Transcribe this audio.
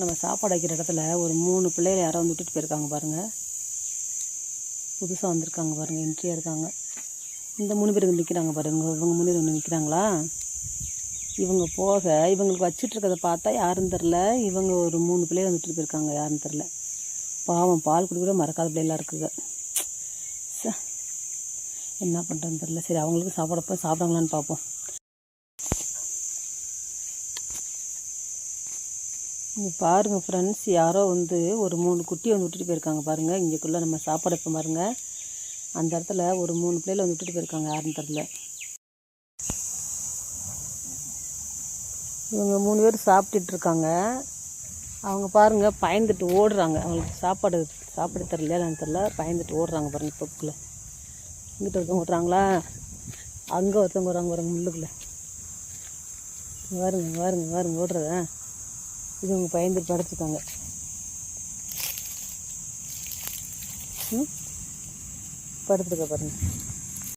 நம்ம சாப்பாடு வைக்கிற இடத்துல ஒரு மூணு பிள்ளைகளை யாரோ வந்து விட்டுட்டு போயிருக்காங்க பாருங்கள் புதுசாக வந்திருக்காங்க பாருங்கள் என்ட்ரியாக இருக்காங்க. இந்த மூணு பேர் இங்கே நிற்கிறாங்க பாருங்கள் இவங்க மூணு பேர் ஒன்று நிற்கிறாங்களா இவங்க போக இவங்களுக்கு வச்சிட்டு பார்த்தா யாருன்னு தெரில இவங்க ஒரு மூணு பிள்ளைகளை விட்டுட்டு போயிருக்காங்க யாருன்னு தெரில பாவம் பால் குடிக்கூட மறக்காத பிள்ளைலாம் இருக்குங்க. ச என்ன பண்ணுறதுன்னு தெரில சரி அவங்களுக்கு சாப்பாடப்போ சாப்பிட்றாங்களான்னு பார்ப்போம். இங்கே பாருங்கள் ஃப்ரெண்ட்ஸ் யாரோ வந்து ஒரு மூணு குட்டி வந்து விட்டுட்டு போயிருக்காங்க பாருங்கள் இங்கேக்குள்ளே நம்ம சாப்பாடு இப்போ பாருங்கள் அந்த இடத்துல ஒரு மூணு பிள்ளைகள் வந்து விட்டுட்டு போயிருக்காங்க யாருன்னு தெரில இவங்க மூணு பேர் சாப்பிட்டுட்ருக்காங்க அவங்க பாருங்கள் பயந்துட்டு ஓடுறாங்க. அவங்களுக்கு சாப்பாடு சாப்பிட தெரிலையான்னு தெரில பயந்துட்டு ஓடுறாங்க பாருங்கள் தொப்புக்குள்ளே இங்கிட்ட ஒருத்தவங்க ஓடுறாங்களா? அங்கே ஒருத்தவங்க வராங்க பாருங்க முள்ளுக்குள்ளே. இங்க பாருங்க இங்க பாருங்க பாருங்க இது அவங்க பயந்து படுத்துருக்காங்க ம்? படுத்துருக்க பாருங்க.